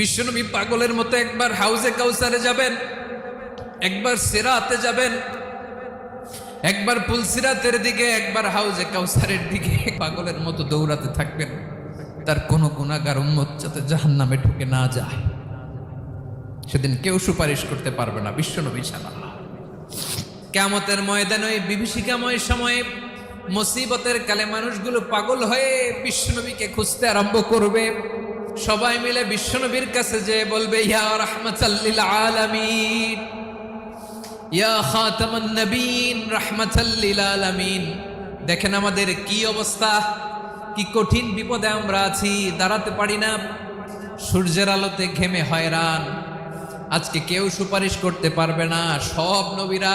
বিশ্বনবী পাগলের মতো একবার হাউজে কাউসারে যাবেন, একবার সেরাতে যাবেন, একবার পুলসিরাতের দিকে, একবার হাউজে কাউসারের দিকে। পাগলের মতো দৌড়াতে থাকবেন, তার কোনো গুণাগার উন্মত যাতে জাহান নামে ঢুকে না যায়। সেদিন কেউ সুপারিশ করতে পারবে না বিশ্বনবী ছাড়া। কেমতের ময়দানে বিভীষিকাময় সময়ে মুসিবতের কালে মানুষগুলো পাগল হয়ে বিশ্বনবীকে খুঁজতে আরম্ভ করবে। সবাই মিলে বিশ্বনবীর কাছে যে বলবে, ইয়া রহমতাল্লিল আলামিন, ইয়া খাতামান নবীন রহমতাল্লিল আলামিন। দেখেন আমাদের কি অবস্থা, কি কঠিন বিপদে আমরা আছি, দাঁড়াতে পারি না। সূর্যের আলোতে ঘেমে হয়রান। আজকে কেউ সুপারিশ করতে পারবে না। সব নবীরা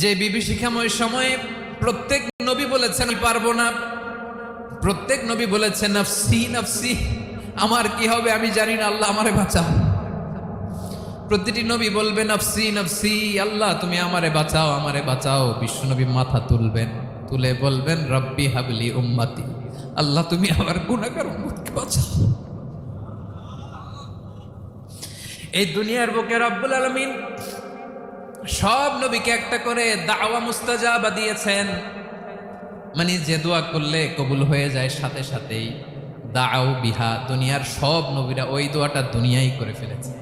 যে বিভীষিকাময় সময়ে প্রত্যেক নবী বলেছেন, আমি পারব না। প্রত্যেক নবী বলেছেন, নফসি নফসি, আমার কি হবে আমি জানি না, আল্লাহ আমারে বাঁচাও। প্রতিটি নবী বলবে, নফসি নফসি, আল্লাহ তুমি আমারে বাঁচাও আমারে বাঁচাও। বিশ্বনবী মাথা তুলবেন, তুলে বলবেন, রব্বি হাবলি উম্মাতি, আল্লাহ তুমি আমার গুণাগার উম্মতকে বাঁচাও। এই দুনিয়ার বুকে রব্বুল আলমিন সব নবীকে একটা করে দাওয়া মুস্তাজাবা দিয়েছেন। মানে যে দোয়া করলে কবুল হয়ে যায় সাথে সাথেই। দাও বিহা, দুনিয়ার সব নবীরা ওই দোয়াটা দুনিয়াই করে ফেলেছে।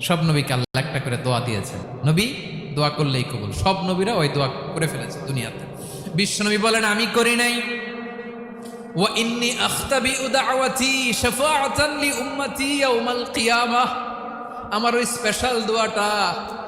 সব নবীকে আল্লাহ একটা করে দোয়া দিয়েছেন। নবী, দোয়া করলেই কবুল। সব নবীরা ওই দোয়া করে ফেলেছে দুনিয়াতে। বিশ্বনবী বলেন, আমি করি নাই। আমার ওই স্পেশাল দোয়াটা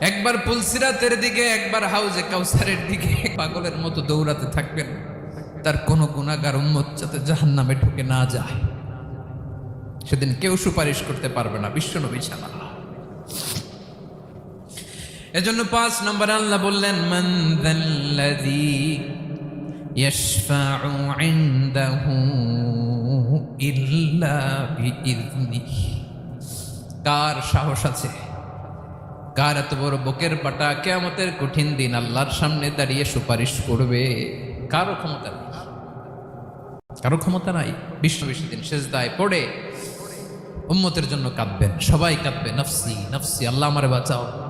একবার পুলসিরাতের দিকে, একবার হাউজে কাউসারের দিকে। পাগলের মতো দৌড়াতে থাকবেন তার কোনো গুণাগার উন্মত যাতে জাহান নামে ঢুকে না যায়। সেদিন কেউ সুপারিশ করতে পারবে না, বিশ্বনবী ছাড়া। এজন্য পাঁচ নম্বর আল্লাহ বললেন, মান ইনদাহু ইল্লা কার সাহস আছে? কার এত বড় বুকের পাটা, কেয়ামতের কঠিন দিন আল্লাহর সামনে দাঁড়িয়ে সুপারিশ করবে। কারও ক্ষমতা নেই। কারও ক্ষমতা নাই। বিশ্ব বিশ্ব দিন শেষ দায় পড়ে। উম্মতের জন্য কাঁদবেন। সবাই কাঁদবে। নফসি নফসি, আল্লাহ আমার বাঁচাও।